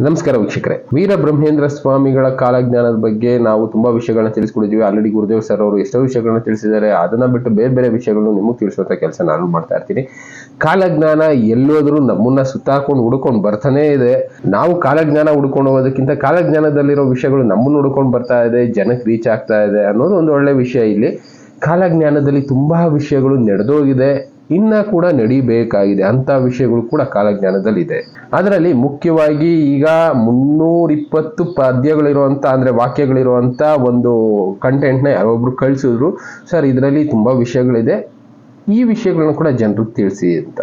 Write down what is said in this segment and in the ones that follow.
ನಮಸ್ಕಾರ ವೀಕ್ಷಕರೇ. ವೀರ ಬ್ರಹ್ಮೇಂದ್ರ ಸ್ವಾಮಿಗಳ ಕಾಲಜ್ಞಾನದ ಬಗ್ಗೆ ನಾವು ತುಂಬಾ ವಿಷಯಗಳನ್ನ ತಿಳಿಸ್ಕೊಡಿದ್ವಿ ಆಲ್ರೆಡಿ ಗುರುದೇವ್ ಸರ್ ಅವರು ಎಷ್ಟೋ ವಿಷಯಗಳನ್ನ ತಿಳಿಸಿದ್ದಾರೆ. ಅದನ್ನ ಬಿಟ್ಟು ಬೇರೆ ಬೇರೆ ವಿಷಯಗಳನ್ನು ನಿಮಗೆ ತಿಳಿಸುವಂತ ಕೆಲಸ ನಾನು ಮಾಡ್ತಾ ಇರ್ತೀನಿ. ಕಾಲಜ್ಞಾನ ಎಲ್ಲೋದ್ರೂ ನಮ್ಮನ್ನ ಸುತ್ತಾಕೊಂಡು ಹುಡ್ಕೊಂಡು ಬರ್ತಾನೆ ಇದೆ. ನಾವು ಕಾಲಜ್ಞಾನ ಹುಡ್ಕೊಂಡು ಹೋಗೋದಕ್ಕಿಂತ ಕಾಲಜ್ಞಾನದಲ್ಲಿರೋ ವಿಷಯಗಳು ನಮ್ಮನ್ನ ಹುಡ್ಕೊಂಡು ಬರ್ತಾ ಇದೆ ಜನಕ್ಕೆ ರೀಚ್ ಆಗ್ತಾ ಇದೆ ಅನ್ನೋದು ಒಂದು ಒಳ್ಳೆ ವಿಷಯ ಇಲ್ಲಿ. ಕಾಲಜ್ಞಾನದಲ್ಲಿ ತುಂಬಾ ವಿಷಯಗಳು ನಡೆದೋಗಿದೆ. ಇನ್ನ ಕೂಡ ನಡಿಬೇಕಾಗಿದೆ ಅಂತ ವಿಷಯಗಳು ಕೂಡ ಕಾಲಜ್ಞಾನದಲ್ಲಿದೆ. ಅದರಲ್ಲಿ ಮುಖ್ಯವಾಗಿ ಈಗ ಮುನ್ನೂರ ಇಪ್ಪತ್ತು ಪದ್ಯಗಳಿರುವಂತ, ಅಂದ್ರೆ ವಾಕ್ಯಗಳಿರುವಂತ ಒಂದು ಕಂಟೆಂಟ್ನ ಯಾರೊಬ್ರು ಕಳಿಸಿದ್ರು, ಸರ್ ಇದರಲ್ಲಿ ತುಂಬಾ ವಿಷಯಗಳಿದೆ. ಈ ವಿಷಯಗಳನ್ನು ಕೂಡ ಜನರು ತಿಳಿಸಿ ಅಂತ.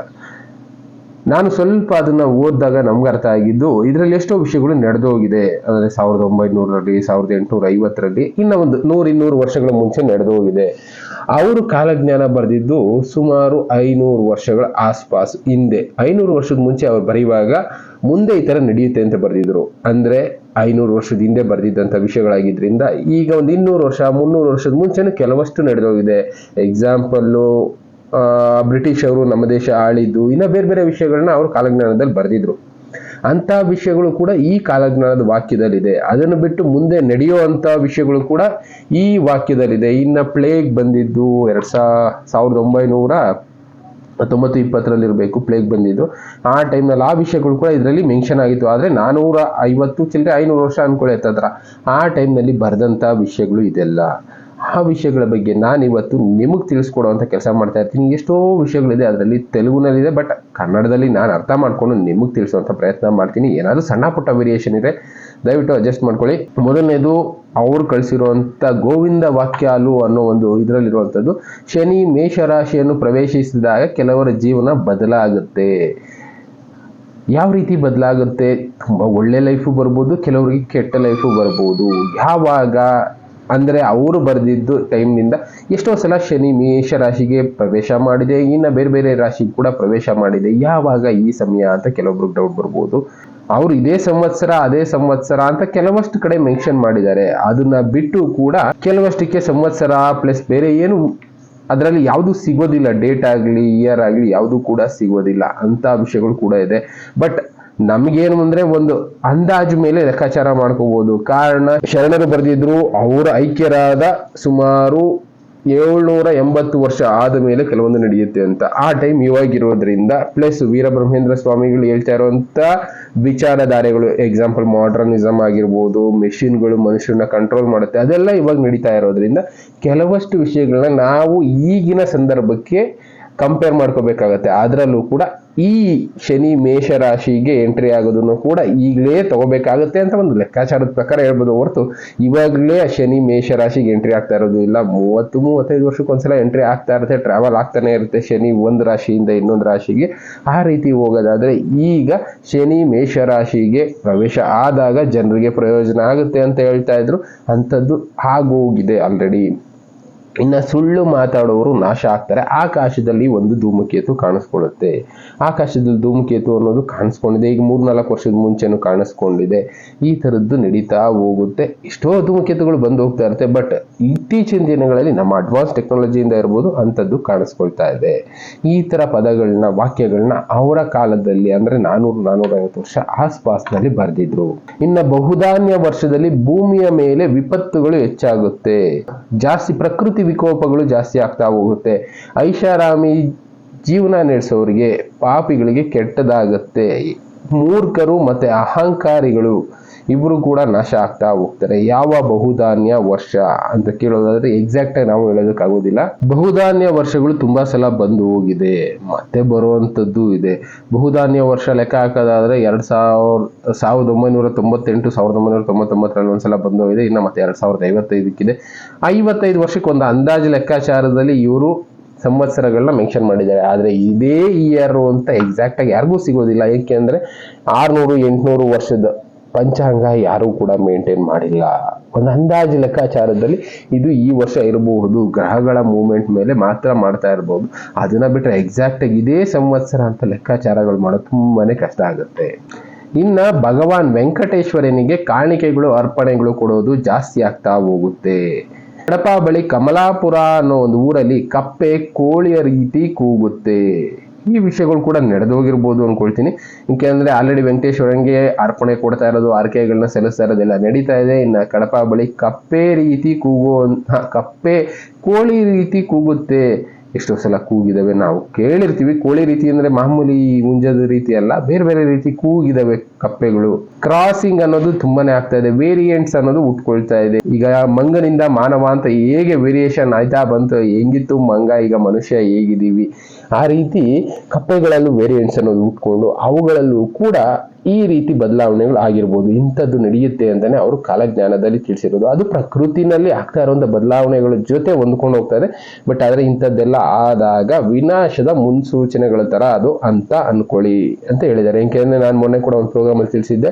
ನಾನು ಸ್ವಲ್ಪ ಅದನ್ನ ಓದಿದಾಗ ನಮ್ಗೆ ಅರ್ಥ ಆಗಿದ್ದು, ಇದರಲ್ಲಿ ಎಷ್ಟೋ ವಿಷಯಗಳು ನಡೆದೋಗಿದೆ. ಅಂದ್ರೆ ಸಾವಿರದ ಒಂಬೈನೂರರಲ್ಲಿ, ಸಾವಿರದ ಎಂಟುನೂರ ಐವತ್ತರಲ್ಲಿ ಇನ್ನ ಒಂದು ನೂರ ಇನ್ನೂರು ವರ್ಷಗಳ ಮುಂಚೆ ನಡೆದೋಗಿದೆ. ಅವರು ಕಾಲಜ್ಞಾನ ಬರೆದಿದ್ದು ಸುಮಾರು ಐನೂರು ವರ್ಷಗಳ ಆಸ್ಪಾಸ್ ಹಿಂದೆ. ಐನೂರು ವರ್ಷದ ಮುಂಚೆ ಅವ್ರು ಬರೆಯುವಾಗ ಮುಂದೆ ಈ ಥರ ನಡೆಯುತ್ತೆ ಅಂತ ಬರೆದಿದ್ರು. ಅಂದ್ರೆ ಐನೂರು ವರ್ಷದ ಹಿಂದೆ ಬರೆದಿದ್ದಂಥ ವಿಷಯಗಳಾಗಿದ್ದರಿಂದ ಈಗ ಒಂದು ಇನ್ನೂರು ವರ್ಷ, ಮುನ್ನೂರು ವರ್ಷದ ಮುಂಚೆನೂ ಕೆಲವಷ್ಟು ನಡೆದೋಗಿದೆ. ಎಕ್ಸಾಂಪಲ್ಲು ಬ್ರಿಟಿಷ್ ಅವರು ನಮ್ಮ ದೇಶ ಆಳಿದ್ದು, ಇನ್ನ ಬೇರೆ ಬೇರೆ ವಿಷಯಗಳನ್ನ ಅವರು ಕಾಲಜ್ಞಾನದಲ್ಲಿ ಬರೆದಿದ್ರು. ಅಂತ ವಿಷಯಗಳು ಕೂಡ ಈ ಕಾಲಜ್ಞಾನದ ವಾಕ್ಯದಲ್ಲಿದೆ. ಅದನ್ನು ಬಿಟ್ಟು ಮುಂದೆ ನಡೆಯುವಂತ ವಿಷಯಗಳು ಕೂಡ ಈ ವಾಕ್ಯದಲ್ಲಿದೆ. ಇನ್ನ ಪ್ಲೇಗ್ ಬಂದಿದ್ದು ಎರಡ್ ಸಾವಿರದ ಒಂಬೈನೂರ ಹತ್ತೊಂಬತ್ತು ಇಪ್ಪತ್ತರಲ್ಲಿರಬೇಕು ಪ್ಲೇಗ್ ಬಂದಿದ್ದು. ಆ ಟೈಮ್ನಲ್ಲಿ ಆ ವಿಷಯಗಳು ಕೂಡ ಇದರಲ್ಲಿ ಮೆನ್ಷನ್ ಆಗಿತ್ತು. ಆದರೆ ನಾನ್ನೂರ ಐವತ್ತು ಚಿಲ್ಲರೆ ಐನೂರು ವರ್ಷ ಅನ್ಕೊಳ್ಳಿ ಹತ್ತತ್ರ ಆ ಟೈಮ್ನಲ್ಲಿ ಬರೆದಂಥ ವಿಷಯಗಳು ಇದೆಲ್ಲ. ಆ ವಿಷಯಗಳ ಬಗ್ಗೆ ನಾನು ಇವತ್ತು ನಿಮಗೆ ತಿಳಿಸ್ಕೊಡುವಂಥ ಕೆಲಸ ಮಾಡ್ತಾ ಇರ್ತೀನಿ. ಎಷ್ಟೋ ವಿಷಯಗಳಿದೆ, ಅದರಲ್ಲಿ ತೆಲುಗುನಲ್ಲಿದೆ, ಬಟ್ ಕನ್ನಡದಲ್ಲಿ ನಾನು ಅರ್ಥ ಮಾಡ್ಕೊಂಡು ನಿಮಗೆ ತಿಳಿಸುವಂಥ ಪ್ರಯತ್ನ ಮಾಡ್ತೀನಿ. ಏನಾದರೂ ಸಣ್ಣ ಪುಟ್ಟ ವೇರಿಯೇಷನ್ ಇದೆ ದಯವಿಟ್ಟು ಅಡ್ಜಸ್ಟ್ ಮಾಡ್ಕೊಳ್ಳಿ. ಮೊದಲನೇದು, ಅವ್ರು ಕಳಿಸಿರುವಂಥ ಗೋವಿಂದ ವಾಕ್ಯಾಲು ಅನ್ನೋ ಒಂದು ಇದರಲ್ಲಿರುವಂಥದ್ದು, ಶನಿ ಮೇಷರಾಶಿಯನ್ನು ಪ್ರವೇಶಿಸಿದಾಗ ಕೆಲವರ ಜೀವನ ಬದಲಾಗುತ್ತೆ. ಯಾವ ರೀತಿ ಬದಲಾಗುತ್ತೆ? ತುಂಬ ಒಳ್ಳೆ ಲೈಫು ಬರ್ಬೋದು ಕೆಲವರಿಗೆ ಕೆಟ್ಟ ಲೈಫು ಬರ್ಬೋದು ಯಾವಾಗ ಅಂದ್ರೆ ಅವರು ಬರೆದಿದ್ದು ಟೈಮ್ನಿಂದ ಎಷ್ಟೋ ಸಲ ಶನಿ ಮೇಷ ರಾಶಿಗೆ ಪ್ರವೇಶ ಮಾಡಿದೆ, ಇನ್ನು ಬೇರೆ ಬೇರೆ ರಾಶಿಗೆ ಕೂಡ ಪ್ರವೇಶ ಮಾಡಿದೆ. ಯಾವಾಗ ಈ ಸಮಯ ಅಂತ ಕೆಲವೊಬ್ರಿಗೆ ಡೌಟ್ ಬರ್ಬೋದು. ಅವರು ಇದೇ ಸಂವತ್ಸರ, ಅದೇ ಸಂವತ್ಸರ ಅಂತ ಕೆಲವಷ್ಟು ಕಡೆ ಮೆನ್ಷನ್ ಮಾಡಿದ್ದಾರೆ. ಅದನ್ನ ಬಿಟ್ಟು ಕೂಡ ಕೆಲವಷ್ಟಕ್ಕೆ ಸಂವತ್ಸರ ಪ್ಲಸ್ ಬೇರೆ ಏನು ಅದರಲ್ಲಿ ಯಾವುದು ಸಿಗೋದಿಲ್ಲ. ಡೇಟ್ ಆಗಲಿ ಇಯರ್ ಆಗಲಿ, ಯಾವುದು ಕೂಡ ಸಿಗೋದಿಲ್ಲ. ಅಂತ ಅಂಶಗಳು ಕೂಡ ಇದೆ. ಬಟ್ ನಮಗೇನು ಅಂದ್ರೆ ಒಂದು ಅಂದಾಜು ಮೇಲೆ ಲೆಕ್ಕಾಚಾರ ಮಾಡ್ಕೋಬಹುದು ಕಾರಣ, ಶರಣರು ಬರೆದಿದ್ರು, ಅವರ ಐಕ್ಯರಾದ ಸುಮಾರು ಏಳ್ನೂರ ಎಂಬತ್ತು ವರ್ಷ ಆದ ಮೇಲೆ ಕೆಲವೊಂದು ನಡೆಯುತ್ತೆ ಅಂತ. ಆ ಟೈಮ್ ಇವಾಗಿರೋದ್ರಿಂದ ಪ್ಲಸ್ ವೀರಬ್ರಹ್ಮೇಂದ್ರ ಸ್ವಾಮಿಗಳು ಹೇಳ್ತಾ ಇರುವಂತ ವಿಚಾರಧಾರೆಗಳು, ಎಕ್ಸಾಂಪಲ್ ಮಾಡರ್ನಿಸಮ್ ಆಗಿರ್ಬೋದು, ಮೆಷಿನ್ಗಳು ಮನುಷ್ಯನ ಕಂಟ್ರೋಲ್ ಮಾಡುತ್ತೆ, ಅದೆಲ್ಲ ಇವಾಗ ನಡೀತಾ ಇರೋದ್ರಿಂದ ಕೆಲವಷ್ಟು ವಿಷಯಗಳನ್ನ ನಾವು ಈಗಿನ ಸಂದರ್ಭಕ್ಕೆ ಕಂಪೇರ್ ಮಾಡ್ಕೋಬೇಕಾಗತ್ತೆ. ಅದರಲ್ಲೂ ಕೂಡ ಈ ಶನಿ ಮೇಷ ರಾಶಿಗೆ ಎಂಟ್ರಿ ಆಗೋದನ್ನು ಕೂಡ ಈಗಲೇ ತಗೋಬೇಕಾಗುತ್ತೆ ಅಂತ ಒಂದು ಲೆಕ್ಕಾಚಾರದ ಪ್ರಕಾರ ಹೇಳ್ಬೋದು. ಹೊರತು ಇವಾಗಲೇ ಶನಿ ಮೇಷ ರಾಶಿಗೆ ಎಂಟ್ರಿ ಆಗ್ತಾ ಇರೋದು ಇಲ್ಲ. ಮೂವತ್ತು, ಮೂವತ್ತೈದು ವರ್ಷಕ್ಕೊಂದ್ಸಲ ಎಂಟ್ರಿ ಆಗ್ತಾ ಇರುತ್ತೆ. ಟ್ರಾವೆಲ್ ಆಗ್ತಾನೆ ಇರುತ್ತೆ ಶನಿ ಒಂದು ರಾಶಿಯಿಂದ ಇನ್ನೊಂದು ರಾಶಿಗೆ. ಆ ರೀತಿ ಹೋಗೋದಾದ್ರೆ ಈಗ ಶನಿ ಮೇಷ ರಾಶಿಗೆ ಪ್ರವೇಶ ಆದಾಗ ಜನರಿಗೆ ಪ್ರಯೋಜನ ಆಗುತ್ತೆ ಅಂತ ಹೇಳ್ತಾ ಇದ್ರು. ಅಂಥದ್ದು ಆಗೋಗಿದೆ ಆಲ್ರೆಡಿ ಇನ್ನು ಸುಳ್ಳು ಮಾತಾಡೋರು ನಾಶ ಆಗ್ತಾರೆ. ಆಕಾಶದಲ್ಲಿ ಒಂದು ಧೂಮಕೇತು ಕಾಣಿಸ್ಕೊಳ್ಳುತ್ತೆ. ಆಕಾಶದಲ್ಲಿ ಧೂಮಕೇತು ಅನ್ನೋದು ಕಾಣಿಸ್ಕೊಂಡಿದೆ. ಈಗ ಮೂರ್ನಾಲ್ಕು ವರ್ಷದ ಮುಂಚೆನೂ ಕಾಣಿಸ್ಕೊಂಡಿದೆ. ಈ ಥರದ್ದು ನಡೀತಾ ಹೋಗುತ್ತೆ. ಎಷ್ಟೋ ಧೂಮಕೇತುಗಳು ಬಂದು ಹೋಗ್ತಾ ಇರುತ್ತೆ. ಬಟ್ ಇತ್ತೀಚಿನ ದಿನಗಳಲ್ಲಿ ನಮ್ಮ ಅಡ್ವಾನ್ಸ್ ಟೆಕ್ನಾಲಜಿಯಿಂದ ಇರ್ಬೋದು ಅಂಥದ್ದು ಕಾಣಿಸ್ಕೊಳ್ತಾ ಇದೆ. ಈ ಥರ ಪದಗಳನ್ನ, ವಾಕ್ಯಗಳನ್ನ ಅವರ ಕಾಲದಲ್ಲಿ ಅಂದ್ರೆ ನಾನೂರು, ನಾನೂರೈವತ್ತು ವರ್ಷ ಆಸ್ಪಾಸ್ನಲ್ಲಿ ಬರೆದಿದ್ರು. ಇನ್ನು ಬಹುಧಾನ್ಯ ವರ್ಷದಲ್ಲಿ ಭೂಮಿಯ ಮೇಲೆ ವಿಪತ್ತುಗಳು ಹೆಚ್ಚಾಗುತ್ತೆ. ಜಾಸ್ತಿ ಪ್ರಕೃತಿ ವಿಕೋಪಗಳು ಜಾಸ್ತಿ ಆಗ್ತಾ ಹೋಗುತ್ತೆ. ಐಷಾರಾಮಿ ಜೀವನ ನಡೆಸೋರಿಗೆ ಪಾಪಿಗಳಿಗೆ ಕೆಟ್ಟದಾಗತ್ತೆ. ಮೂರ್ಖರು ಮತ್ತೆ ಅಹಂಕಾರಿಗಳು. ಇಬ್ರು ಕೂಡ ನಾಶ ಆಗ್ತಾ ಹೋಗ್ತಾರೆ. ಯಾವ ಬಹುಧಾನ್ಯ ವರ್ಷ ಅಂತ ಕೇಳೋದಾದ್ರೆ ಎಕ್ಸಾಕ್ಟ್ ಆಗಿ ನಾವು ಹೇಳೋದಕ್ಕಾಗೋದಿಲ್ಲ. ಬಹುಧಾನ್ಯ ವರ್ಷಗಳು ತುಂಬಾ ಸಲ ಬಂದು ಹೋಗಿದೆ. ಮತ್ತೆ ಬರುವಂತದ್ದು ಇದೆ. ಬಹುಧಾನ್ಯ ವರ್ಷ ಲೆಕ್ಕ ಹಾಕೋದಾದ್ರೆ ಎರಡ್ ಸಾವಿರ, ಸಾವಿರದ ಒಂಬೈನೂರ ತೊಂಬತ್ತೆಂಟು, ಸಾವಿರದ ಒಂಬೈನೂರ ತೊಂಬತ್ತೊಂಬತ್ತರಲ್ಲಿ ಒಂದ್ಸಲ ಬಂದು ಹೋಗಿದೆ. ಇನ್ನು ಮತ್ತೆ ಎರಡ್ ಸಾವಿರದ ಐವತ್ತೈದಕ್ಕಿದೆ. ಐವತ್ತೈದು ವರ್ಷಕ್ಕೆ ಒಂದು ಅಂದಾಜು ಲೆಕ್ಕಾಚಾರದಲ್ಲಿ ಇವರು ಸಂವತ್ಸರಗಳನ್ನ ಮೆನ್ಷನ್ ಮಾಡಿದ್ದಾರೆ. ಆದರೆ ಇದೇ ಇಯರ್ ಅಂತ ಎಕ್ಸಾಕ್ಟ್ ಆಗಿ ಯಾರಿಗೂ ಸಿಗೋದಿಲ್ಲ. ಏಕೆಂದ್ರೆ ಆರುನೂರು, ಎಂಟುನೂರು ವರ್ಷದ ಪಂಚಾಂಗ ಯಾರೂ ಕೂಡ ಮೇಂಟೈನ್ ಮಾಡಿಲ್ಲ. ಒಂದು ಅಂದಾಜು ಲೆಕ್ಕಾಚಾರದಲ್ಲಿ ಇದು ಈ ವರ್ಷ ಇರಬಹುದು. ಗ್ರಹಗಳ ಮೂವ್ಮೆಂಟ್ ಮೇಲೆ ಮಾತ್ರ ಮಾಡ್ತಾ ಇರಬಹುದು. ಅದನ್ನ ಬಿಟ್ಟರೆ ಎಕ್ಸಾಕ್ಟ್ ಆಗಿ ಇದೇ ಸಂವತ್ಸರ ಅಂತ ಲೆಕ್ಕಾಚಾರಗಳು ಮಾಡೋದು ತುಂಬಾನೇ ಕಷ್ಟ ಆಗುತ್ತೆ. ಇನ್ನ ಭಗವಾನ್ ವೆಂಕಟೇಶ್ವರನಿಗೆ ಕಾಣಿಕೆಗಳು, ಅರ್ಪಣೆಗಳು ಕೊಡೋದು ಜಾಸ್ತಿ ಆಗ್ತಾ ಹೋಗುತ್ತೆ. ಕಡಪ ಬಳಿ ಕಮಲಾಪುರ ಅನ್ನೋ ಒಂದು ಊರಲ್ಲಿ ಕಪ್ಪೆ ಕೋಳಿಯ ರೀತಿ ಕೂಗುತ್ತೆ. ಈ ವಿಷಯಗಳು ಕೂಡ ನಡೆದೋಗಿರ್ಬೋದು ಅನ್ಕೊಳ್ತೀನಿ. ಯಾಕೆಂದ್ರೆ ಆಲ್ರೆಡಿ ವೆಂಕಟೇಶ್ವರಂಗೆ ಅರ್ಪಣೆ ಕೊಡ್ತಾ ಇರೋದು, ಆರ್ಕೆಗಳನ್ನ ಸಲ್ಲಿಸ್ತಾ ಇರೋದೆಲ್ಲ ನಡೀತಾ ಇದೆ. ಇನ್ನು ಕಡಪ ಬಳಿ ಕಪ್ಪೆ ರೀತಿ ಕೂಗೋ ಕಪ್ಪೆ ಕೋಳಿ ರೀತಿ ಕೂಗುತ್ತೆ. ಎಷ್ಟೋ ಸಲ ಕೂಗಿದಾವೆ ನಾವು ಕೇಳಿರ್ತೀವಿ. ಕೋಳಿ ರೀತಿ ಅಂದ್ರೆ ಮಾಮೂಲಿ ಮುಂಜದ ರೀತಿ ಅಲ್ಲ, ಬೇರೆ ಬೇರೆ ರೀತಿ ಕೂಗಿದಾವೆ ಕಪ್ಪೆಗಳು. ಕ್ರಾಸಿಂಗ್ ಅನ್ನೋದು ತುಂಬಾನೇ ಆಗ್ತಾ ಇದೆ. ವೇರಿಯಂಟ್ಸ್ ಅನ್ನೋದು ಉಟ್ಕೊಳ್ತಾ ಇದೆ. ಈಗ ಮಂಗನಿಂದ ಮಾನವ ಅಂತ ಹೇಗೆ ವೇರಿಯೇಷನ್ ಆಯ್ತಾ ಬಂತು, ಹೆಂಗಿತ್ತು ಮಂಗ, ಈಗ ಮನುಷ್ಯ ಹೇಗಿದ್ದೀವಿ? ಆ ರೀತಿ ಕಪ್ಪೆಗಳಲ್ಲೂ ವೇರಿಯಂಟ್ಸ್ ಅನ್ನೋದು ಉಟ್ಕೊಂಡು ಅವುಗಳಲ್ಲೂ ಕೂಡ ಈ ರೀತಿ ಬದಲಾವಣೆಗಳು ಆಗಿರ್ಬೋದು. ಇಂಥದ್ದು ನಡೆಯುತ್ತೆ ಅಂತಾನೆ ಅವರು ಕಾಲಜ್ಞಾನದಲ್ಲಿ ತಿಳಿಸಿರೋದು. ಅದು ಪ್ರಕೃತಿನಲ್ಲಿ ಆಗ್ತಾ ಇರುವಂಥ ಬದಲಾವಣೆಗಳ ಜೊತೆ ಹೊಂದ್ಕೊಂಡು ಹೋಗ್ತದೆ. ಬಟ್ ಆದರೆ ಇಂಥದ್ದೆಲ್ಲ ಆದಾಗ ವಿನಾಶದ ಮುನ್ಸೂಚನೆಗಳ ತರ ಅದು ಅಂತ ಅನ್ಕೊಳ್ಳಿ ಅಂತ ಹೇಳಿದ್ದಾರೆ. ಏಕೆಂದ್ರೆ ನಾನು ಮೊನ್ನೆ ಕೂಡ ಒಂದು ಪ್ರೋಗ್ರಾಮಲ್ಲಿ ತಿಳಿಸಿದ್ದೆ.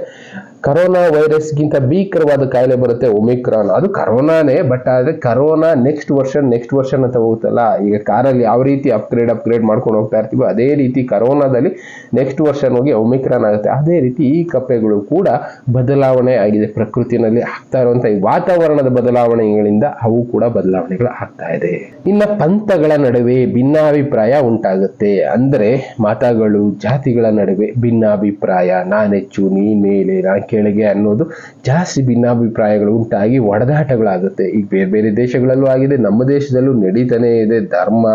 ಕರೋನಾ ವೈರಸ್ಗಿಂತ ಭೀಕರವಾದ ಕಾಯಿಲೆ ಬರುತ್ತೆ ಒಮಿಕ್ರಾನ್. ಅದು ಕರೋನಾನೇ, ಬಟ್ ಆದರೆ corona next version next version ಅಂತ ಹೋಗುತ್ತಲ್ಲ. ಈಗ ಕಾರಲ್ಲಿ ಯಾವ ರೀತಿ ಅಪ್ಗ್ರೇಡ್ ಅಪ್ಗ್ರೇಡ್ ಮಾಡ್ಕೊಂಡು ಹೋಗ್ತಾ ಇರ್ತೀವೋ ಅದೇ ರೀತಿ ಕರೋನಾದಲ್ಲಿ ನೆಕ್ಸ್ಟ್ ವರ್ಷನ್ ಹೋಗಿ ಒಮಿಕ್ರಾನ್ ಆಗುತ್ತೆ. ಅದೇ ರೀತಿ ಈ ಕಪ್ಪೆಗಳು ಕೂಡ ಬದಲಾವಣೆ ಆಗಿದೆ. ಪ್ರಕೃತಿನಲ್ಲಿ ಆಗ್ತಾ ಇರುವಂತಹ ಈ ವಾತಾವರಣದ ಬದಲಾವಣೆಗಳಿಂದ ಅವು ಕೂಡ ಬದಲಾವಣೆಗಳು ಆಗ್ತಾ ಇದೆ. ಇನ್ನ ಪಂಥಗಳ ನಡುವೆ ಭಿನ್ನಾಭಿಪ್ರಾಯ ಉಂಟಾಗುತ್ತೆ. ಅಂದ್ರೆ ಮತಗಳು, ಜಾತಿಗಳ ನಡುವೆ ಭಿನ್ನಾಭಿಪ್ರಾಯ. ನಾನೆಚ್ಚು ನೀ ಮೇಲೆ ನಾ ಕೆಳಗೆ ಅನ್ನೋದು ಜಾಸ್ತಿ ಭಿನ್ನಾಭಿಪ್ರಾಯಗಳು ಉಂಟಾಗಿ ಒಡೆದಾಟಗಳಾಗುತ್ತೆ. ಈಗ ಬೇರೆ ಬೇರೆ ದೇಶಗಳಲ್ಲೂ ಆಗಿದೆ, ನಮ್ಮ ದೇಶದಲ್ಲೂ ನಡೀತಾನೆ ಇದೆ, ಧರ್ಮ,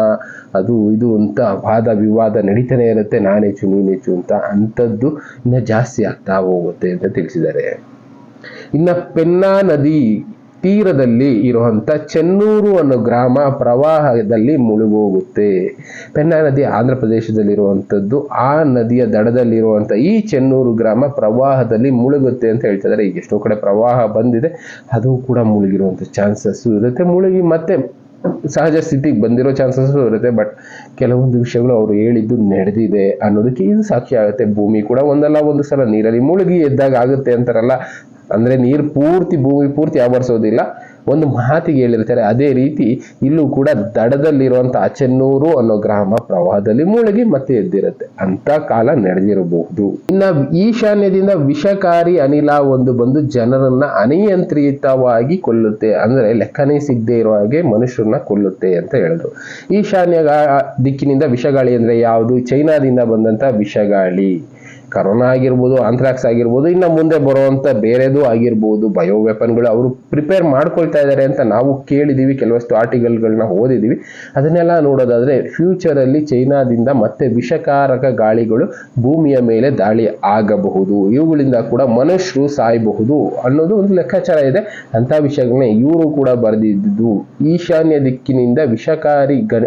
ಅದು ಇದು ಅಂತ ವಾದ ವಿವಾದ ನಡೀತಾನೆ ಇರುತ್ತೆ ನಾನೆಚ್ಚು ನೀನೆಚ್ಚು ಅಂತ ಅಂಥದ್ದು ಇನ್ನ ಜಾಸ್ತಿ ಆಗ್ತಾ ಹೋಗುತ್ತೆ ಅಂತ ತಿಳಿಸಿದ್ದಾರೆ. ಇನ್ನ ಪೆನ್ನಾ ನದಿ ತೀರದಲ್ಲಿ ಇರುವಂತ ಚೆನ್ನೂರು ಅನ್ನೋ ಗ್ರಾಮ ಪ್ರವಾಹದಲ್ಲಿ ಮುಳುಗೋಗುತ್ತೆ. ಪೆನ್ನಾ ನದಿ ಆಂಧ್ರ ಪ್ರದೇಶದಲ್ಲಿರುವಂಥದ್ದು, ಆ ನದಿಯ ದಡದಲ್ಲಿರುವಂಥ ಈ ಚೆನ್ನೂರು ಗ್ರಾಮ ಪ್ರವಾಹದಲ್ಲಿ ಮುಳುಗುತ್ತೆ ಅಂತ ಹೇಳ್ತಿದ್ದಾರೆ ಈಗ ಎಷ್ಟೋ ಕಡೆ ಪ್ರವಾಹ ಬಂದಿದೆ, ಅದು ಕೂಡ ಮುಳುಗಿರುವಂಥ ಚಾನ್ಸಸ್ ಇರುತ್ತೆ. ಮುಳುಗಿ ಮತ್ತೆ ಸಹಜ ಸ್ಥಿತಿಗೆ ಬಂದಿರೋ ಚಾನ್ಸಸ್ ಇರುತ್ತೆ, ಬಟ್ ಕೆಲವೊಂದು ವಿಷಯಗಳು ಅವರು ಹೇಳಿದ್ದು ನಡೆದಿದೆ ಅನ್ನೋದಕ್ಕೆ ಇದು ಸಾಕ್ಷಿ ಆಗುತ್ತೆ. ಭೂಮಿ ಕೂಡ ಒಂದಲ್ಲ, ಒಂದು ಸಲ ನೀರಲ್ಲಿ ಮುಳುಗಿ ಎದ್ದಾಗ ಆಗುತ್ತೆ ಅಂತಾರಲ್ಲ ಅಂದ್ರೆ ನೀರು ಪೂರ್ತಿ ಭೂಮಿ ಪೂರ್ತಿ ಆವರಿಸೋದಿಲ್ಲ. ಒಂದು ಮಾತಿಗೆ ಹೇಳಿರ್ತಾರೆ, ಅದೇ ರೀತಿ ಇಲ್ಲೂ ಕೂಡ ದಡದಲ್ಲಿರುವಂಥ ಅಚೆನ್ನೂರು ಅನ್ನೋ ಗ್ರಾಮ ಪ್ರವಾಹದಲ್ಲಿ ಮುಳುಗಿ ಮತ್ತೆ ಎದ್ದಿರುತ್ತೆ. ಅಂತ ಕಾಲ ನಡೆದಿರಬಹುದು. ಇನ್ನ ಈಶಾನ್ಯದಿಂದ ವಿಷಕಾರಿ ಅನಿಲ ಒಂದು ಬಂದು ಜನರನ್ನ ಅನಿಯಂತ್ರಿತವಾಗಿ ಕೊಲ್ಲುತ್ತೆ. ಅಂದ್ರೆ ಲೆಕ್ಕನೇ ಸಿಗದೆ ಇರೋ ಹಾಗೆ ಮನುಷ್ಯರನ್ನ ಕೊಲ್ಲುತ್ತೆ ಅಂತ ಹೇಳಿದ್ರು ಈಶಾನ್ಯ ದಿಕ್ಕಿನಿಂದ ವಿಷಗಾಳಿ ಅಂದ್ರೆ ಯಾವುದು? ಚೈನಾದಿಂದ ಬಂದಂತ ವಿಷಗಾಳಿ. ಕರೋನಾ ಆಗಿರ್ಬೋದು ಆಂಥ್ರಾಕ್ಸ್ ಆಗಿರ್ಬೋದು, ಇನ್ನು ಮುಂದೆ ಬರುವಂಥ ಬೇರೆದು ಆಗಿರ್ಬೋದು ಬಯೋ ವೆಪನ್ಗಳು ಅವರು ಪ್ರಿಪೇರ್ ಮಾಡ್ಕೊಳ್ತಾ ಇದ್ದಾರೆ ಅಂತ ನಾವು ಕೇಳಿದ್ದೀವಿ ಕೆಲವಷ್ಟು ಆರ್ಟಿಕಲ್ಗಳನ್ನ ಓದಿದ್ದೀವಿ ಅದನ್ನೆಲ್ಲ ನೋಡೋದಾದರೆ ಫ್ಯೂಚರಲ್ಲಿ ಚೈನಾದಿಂದ ಮತ್ತೆ ವಿಷಕಾರಕ ಗಾಳಿಗಳು ಭೂಮಿಯ ಮೇಲೆ ದಾಳಿ ಆಗಬಹುದು, ಇವುಗಳಿಂದ ಕೂಡ ಮನುಷ್ಯರು ಸಾಯಬಹುದು ಅನ್ನೋದು ಒಂದು ಲೆಕ್ಕಾಚಾರ ಇದೆ. ಅಂಥ ವಿಷಯಗಳನ್ನ ಇವರು ಕೂಡ ಬರೆದಿದ್ದು ಈಶಾನ್ಯ ದಿಕ್ಕಿನಿಂದ ವಿಷಕಾರಿ ಗಣ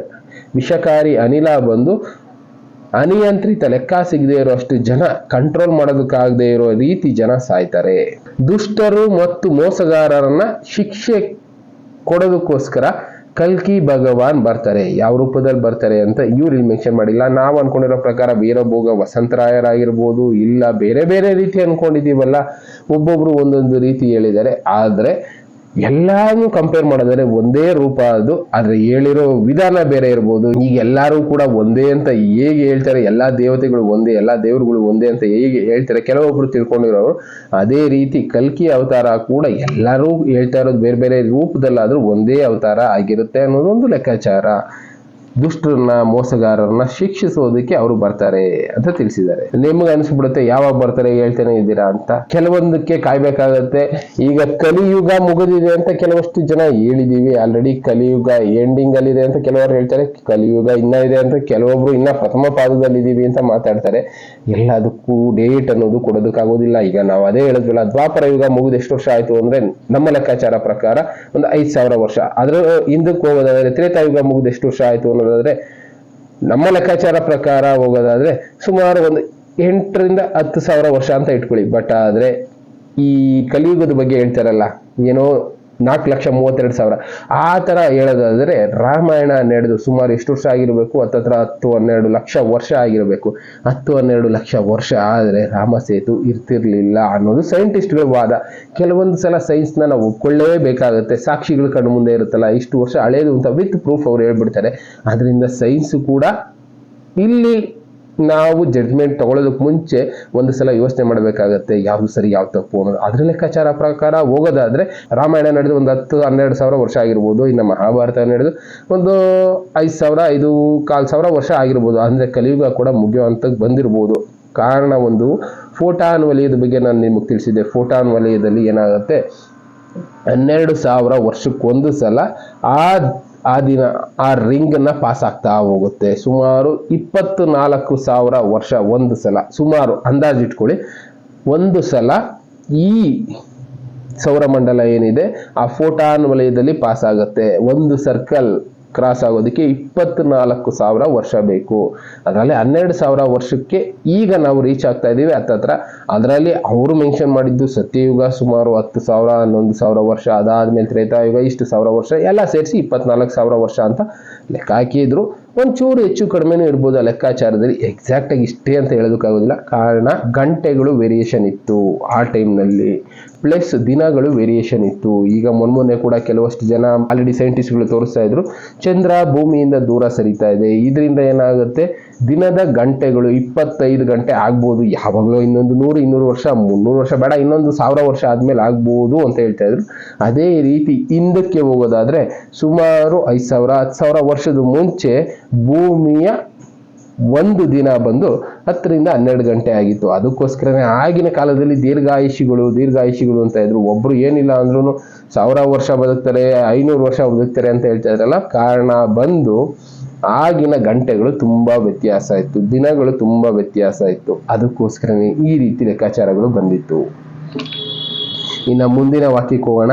ವಿಷಕಾರಿ ಅನಿಲ ಬಂದು ಅನಿಯಂತ್ರಿತ ಲೆಕ್ಕ ಸಿಗದೆ ಇರುವಷ್ಟು ಜನ ಕಂಟ್ರೋಲ್ ಮಾಡೋದಕ್ಕಾಗದೆ ಇರೋ ರೀತಿ ಜನ ಸಾಯ್ತಾರೆ. ದುಷ್ಟರು ಮತ್ತು ಮೋಸಗಾರರನ್ನ ಶಿಕ್ಷೆ ಕೊಡೋದಕ್ಕೋಸ್ಕರ ಕಲ್ಕಿ ಭಗವಾನ್ ಬರ್ತಾರೆ. ಯಾವ ರೂಪದಲ್ಲಿ ಬರ್ತಾರೆ ಅಂತ ಇವ್ರು ಇಲ್ಲಿ ಮೆನ್ಷನ್ ಮಾಡಿಲ್ಲ. ನಾವು ಅನ್ಕೊಂಡಿರೋ ಪ್ರಕಾರ ವೀರಭೋಗ ವಸಂತರಾಯರಾಗಿರ್ಬೋದು ಇಲ್ಲ ಬೇರೆ ಬೇರೆ ರೀತಿ ಅನ್ಕೊಂಡಿದ್ದೀವಲ್ಲ. ಒಬ್ಬೊಬ್ರು ಒಂದೊಂದು ರೀತಿ ಹೇಳಿದ್ದಾರೆ. ಆದ್ರೆ ಎಲ್ಲಾನು ಕಂಪೇರ್ ಮಾಡೋದಾದ್ರೆ ಒಂದೇ ರೂಪ ಅದು, ಆದ್ರೆ ಹೇಳಿರೋ ವಿಧಾನ ಬೇರೆ ಇರ್ಬೋದು. ಈಗ ಎಲ್ಲರೂ ಕೂಡ ಒಂದೇ ಅಂತ ಹೇಗೆ ಹೇಳ್ತಾರೆ, ಎಲ್ಲಾ ದೇವತೆಗಳು ಒಂದೇ, ಎಲ್ಲಾ ದೇವರುಗಳು ಒಂದೇ ಅಂತ ಹೇಗೆ ಹೇಳ್ತಾರೆ, ಕೆಲವೊಬ್ರು ತಿಳ್ಕೊಂಡಿರೋರು ಅದೇ ರೀತಿ ಕಲ್ಕಿ ಅವತಾರ ಕೂಡ ಎಲ್ಲರೂ ಹೇಳ್ತಾ ಇರೋದು ಬೇರೆ ಬೇರೆ ರೂಪದಲ್ಲಾದ್ರೂ ಒಂದೇ ಅವತಾರ ಆಗಿರುತ್ತೆ ಅನ್ನೋದು ಒಂದು ಲೆಕ್ಕಾಚಾರ. ದುಷ್ಟರನ್ನ, ಮೋಸಗಾರರನ್ನ ಶಿಕ್ಷಿಸೋದಕ್ಕೆ ಅವರು ಬರ್ತಾರೆ ಅಂತ ತಿಳಿಸಿದ್ದಾರೆ. ನಿಮಗೆ ಅನಿಸ್ಬಿಡುತ್ತೆ, ಯಾವಾಗ ಬರ್ತಾರೆ ಹೇಳ್ತಾನೆ ಇದ್ದೀರಾ ಅಂತ? ಕೆಲವೊಂದಕ್ಕೆ ಕಾಯ್ಬೇಕಾಗತ್ತೆ, ಈಗ ಕಲಿಯುಗ ಮುಗಿದಿದೆ ಅಂತ ಕೆಲವಷ್ಟು ಜನ ಹೇಳಿದೀವಿ. ಆಲ್ರೆಡಿ ಕಲಿಯುಗ ಎಂಡಿಂಗ್ ಅಲ್ಲಿ ಇದೆ ಅಂತ ಕೆಲವರು ಹೇಳ್ತಾರೆ, ಕಲಿಯುಗ ಇನ್ನ ಇದೆ ಅಂತ ಕೆಲವೊಬ್ರು ಇನ್ನ ಪ್ರಥಮ ಪಾದದಲ್ಲಿ ಇದೀವಿ ಅಂತ ಮಾತಾಡ್ತಾರೆ. ಎಲ್ಲದಕ್ಕೂ ಡೇಟ್ ಅನ್ನೋದು ಕೊಡೋದಕ್ಕಾಗೋದಿಲ್ಲ. ಈಗ ನಾವು ಅದೇ ಹೇಳಿದ್ವಲ್ಲ ದ್ವಾಪರ ಯುಗ ಮುಗಿದು ಎಷ್ಟು ವರ್ಷ ಆಯ್ತು ಅಂದ್ರೆ ನಮ್ಮ ಲೆಕ್ಕಾಚಾರ ಪ್ರಕಾರ ಒಂದು ಐದ್ ಸಾವಿರ ವರ್ಷ. ಅದ್ರ ಹಿಂದಕ್ಕೆ ಹೋಗೋದಾದ್ರೆ ತ್ರೇತಾಯುಗ ಮುಗಿದು ಎಷ್ಟು ವರ್ಷ ಆಯ್ತು ಅನ್ನೋದಾದ್ರೆ, ನಮ್ಮ ಲೆಕ್ಕಾಚಾರ ಪ್ರಕಾರ ಹೋಗೋದಾದ್ರೆ ಸುಮಾರು ಒಂದು ಎಂಟರಿಂದ ಹತ್ತು ಸಾವಿರ ವರ್ಷ ಅಂತ ಇಟ್ಕೊಳ್ಳಿ. ಬಟ್ ಆದ್ರೆ ಈ ಕಲಿಯುಗದ ಬಗ್ಗೆ ಹೇಳ್ತಾರಲ್ಲ, ಏನೋ ನಾಲ್ಕು ಲಕ್ಷ ಮೂವತ್ತೆರಡು ಸಾವಿರ. ಆ ಥರ ಹೇಳೋದಾದರೆ ರಾಮಾಯಣ ನಡೆದು ಸುಮಾರು ಎಷ್ಟು ವರ್ಷ ಆಗಿರಬೇಕು? ಹತ್ತತ್ರ ಹತ್ತು ಹನ್ನೆರಡು ಲಕ್ಷ ವರ್ಷ ಆಗಿರಬೇಕು. ಹತ್ತು ಹನ್ನೆರಡು ಲಕ್ಷ ವರ್ಷ ಆದರೆ ರಾಮ ಸೇತು ಇರ್ತಿರ್ಲಿಲ್ಲ ಅನ್ನೋದು ಸೈಂಟಿಸ್ಟ್ಗಳ ವಾದ. ಕೆಲವೊಂದು ಸಲ ಸೈನ್ಸ್ನ ನಾವು ಒಪ್ಕೊಳ್ಳೇಬೇಕಾಗುತ್ತೆ. ಸಾಕ್ಷಿಗಳು ಕಣ್ಣು ಮುಂದೆ ಇರುತ್ತಲ್ಲ, ಇಷ್ಟು ವರ್ಷ ಹಳೇದು ಅಂತ ವಿತ್ ಪ್ರೂಫ್ ಅವ್ರು ಹೇಳ್ಬಿಡ್ತಾರೆ. ಅದರಿಂದ ಸೈನ್ಸ್ ಕೂಡ ಇಲ್ಲಿ ನಾವು ಜಡ್ಜ್ಮೆಂಟ್ ತಗೊಳ್ಳೋದಕ್ಕೆ ಮುಂಚೆ ಒಂದು ಸಲ ಯೋಚನೆ ಮಾಡಬೇಕಾಗತ್ತೆ, ಯಾವುದು ಸರಿ ಯಾವ ತಪ್ಪು ಅನ್ನೋದು. ಅದ್ರ ಲೆಕ್ಕಾಚಾರ ಪ್ರಕಾರ ಹೋಗೋದಾದರೆ ರಾಮಾಯಣ ನಡೆದು ಒಂದು ಹತ್ತು, ಹನ್ನೆರಡು ಸಾವಿರ ವರ್ಷ ಆಗಿರ್ಬೋದು, ಇನ್ನು ಮಹಾಭಾರತ ನಡೆದು ಒಂದು ಐದು ಸಾವಿರ, ಐದು ಕಾಲು ಸಾವಿರ ವರ್ಷ ಆಗಿರ್ಬೋದು. ಅಂದರೆ ಕಲಿಯುಗ ಕೂಡ ಮುಗಿಯುವಂಥದ್ದು ಬಂದಿರ್ಬೋದು. ಕಾರಣ ಒಂದು ಫೋಟಾನ್ ವಲಯದ ಬಗ್ಗೆ ನಾನು ನಿಮಗೆ ತಿಳಿಸಿದ್ದೆ. ಫೋಟಾನ್ ವಲಯದಲ್ಲಿ ಏನಾಗುತ್ತೆ, ಹನ್ನೆರಡು ಸಾವಿರ ವರ್ಷಕ್ಕೊಂದು ಸಲ ಆ ಆ ದಿನ ಆ ರಿಂಗ್ನ ಪಾಸ್ ಆಗ್ತಾ ಹೋಗುತ್ತೆ. ಸುಮಾರು ಇಪ್ಪತ್ತು ನಾಲ್ಕು ಸಾವಿರ ವರ್ಷ ಒಂದು ಸಲ, ಸುಮಾರು ಅಂದಾಜು ಇಟ್ಕೊಳ್ಳಿ. ಒಂದು ಸಲ ಈ ಸೌರಮಂಡಲ ಏನಿದೆ, ಆ ಫೋಟಾನ್ ವಲಯದಲ್ಲಿ ಪಾಸ್ ಆಗುತ್ತೆ. ಒಂದು ಸರ್ಕಲ್ ಕ್ರಾಸ್ ಆಗೋದಕ್ಕೆ ಇಪ್ಪತ್ನಾಲ್ಕು ಸಾವಿರ ವರ್ಷ ಬೇಕು. ಅದರಲ್ಲಿ ಹನ್ನೆರಡು ಸಾವಿರ ವರ್ಷಕ್ಕೆ ಈಗ ನಾವು ರೀಚ್ ಆಗ್ತಾ ಇದ್ದೀವಿ. ಹತ್ತತ್ರ ಅದರಲ್ಲಿ ಅವರು ಮೆನ್ಷನ್ ಮಾಡಿದ್ದು ಸತ್ಯಯುಗ ಸುಮಾರು ಹತ್ತು ಸಾವಿರ, ಹನ್ನೊಂದು ಸಾವಿರ ವರ್ಷ, ಅದಾದ್ಮೇಲೆ ತ್ರೇತಾಯುಗ ಇಷ್ಟು ಸಾವಿರ ವರ್ಷ, ಎಲ್ಲ ಸೇರಿಸಿ ಇಪ್ಪತ್ನಾಲ್ಕು ಸಾವಿರ ವರ್ಷ ಅಂತ ಲೆಕ್ಕ ಹಾಕಿದ್ರು. ಒಂಚೂರು ಹೆಚ್ಚು ಕಡಿಮೆನೂ ಇರ್ಬೋದು ಆ ಲೆಕ್ಕಾಚಾರದಲ್ಲಿ. ಎಕ್ಸಾಕ್ಟಾಗಿ ಇಷ್ಟೇ ಅಂತ ಹೇಳೋದಕ್ಕಾಗೋದಿಲ್ಲ. ಕಾರಣ, ಗಂಟೆಗಳು ವೇರಿಯೇಷನ್ ಇತ್ತು ಆ ಟೈಮ್ನಲ್ಲಿ ಪ್ಲಸ್ ದಿನಗಳು ವೇರಿಯೇಷನ್ ಇತ್ತು. ಈಗ ಮೊನ್ಮೊನ್ನೆ ಕೂಡ ಕೆಲವಷ್ಟು ಜನ ಆಲ್ರೆಡಿ ಸೈಂಟಿಸ್ಟ್ಗಳು ತೋರಿಸ್ತಾ ಇದ್ರು, ಚಂದ್ರ ಭೂಮಿಯಿಂದ ದೂರ ಸರಿತಾ ಇದೆ. ಇದರಿಂದ ಏನಾಗುತ್ತೆ? ದಿನದ ಗಂಟೆಗಳು ಇಪ್ಪತ್ತೈದು ಗಂಟೆ ಆಗ್ಬೋದು. ಯಾವಾಗಲೂ ಇನ್ನೊಂದು ನೂರು, ಇನ್ನೂರು ವರ್ಷ, ಮುನ್ನೂರು ವರ್ಷ ಬೇಡ, ಇನ್ನೊಂದು ಸಾವಿರ ವರ್ಷ ಆದಮೇಲೆ ಆಗ್ಬೋದು ಅಂತ ಹೇಳ್ತಾ ಇದ್ರು. ಅದೇ ರೀತಿ ಹಿಂದಕ್ಕೆ ಹೋಗೋದಾದ್ರೆ ಸುಮಾರು ಐದು ಸಾವಿರ, ಹತ್ತು ಸಾವಿರ ವರ್ಷದ ಮುಂಚೆ ಭೂಮಿಯ ಒಂದು ದಿನ ಬಂದು ಹತ್ತರಿಂದ ಹನ್ನೆರಡು ಗಂಟೆ ಆಗಿತ್ತು. ಅದಕ್ಕೋಸ್ಕರನೇ ಆಗಿನ ಕಾಲದಲ್ಲಿ ದೀರ್ಘಾಯುಷಿಗಳು ದೀರ್ಘಾಯುಷಿಗಳು ಅಂತ ಇದ್ರು. ಒಬ್ರು ಏನಿಲ್ಲ ಅಂದ್ರೂ ಸಾವಿರ ವರ್ಷ ಬದುಕ್ತಾರೆ, ಐನೂರು ವರ್ಷ ಬದುಕ್ತಾರೆ ಅಂತ ಹೇಳ್ತಾ ಇದ್ರಲ್ಲ. ಕಾರಣ ಬಂದು ಆಗಿನ ಗಂಟೆಗಳು ತುಂಬಾ ವ್ಯತ್ಯಾಸ ಇತ್ತು. ದಿನಗಳು ತುಂಬಾ ವ್ಯತ್ಯಾಸ ಇತ್ತು. ಅದಕ್ಕೋಸ್ಕರನೇ ಈ ರೀತಿ ಲೆಕ್ಕಾಚಾರಗಳು ಬಂದಿತ್ತು. ಇನ್ನು ಮುಂದಿನ ವಾಕ್ಯಕ್ಕೆ ಹೋಗೋಣ.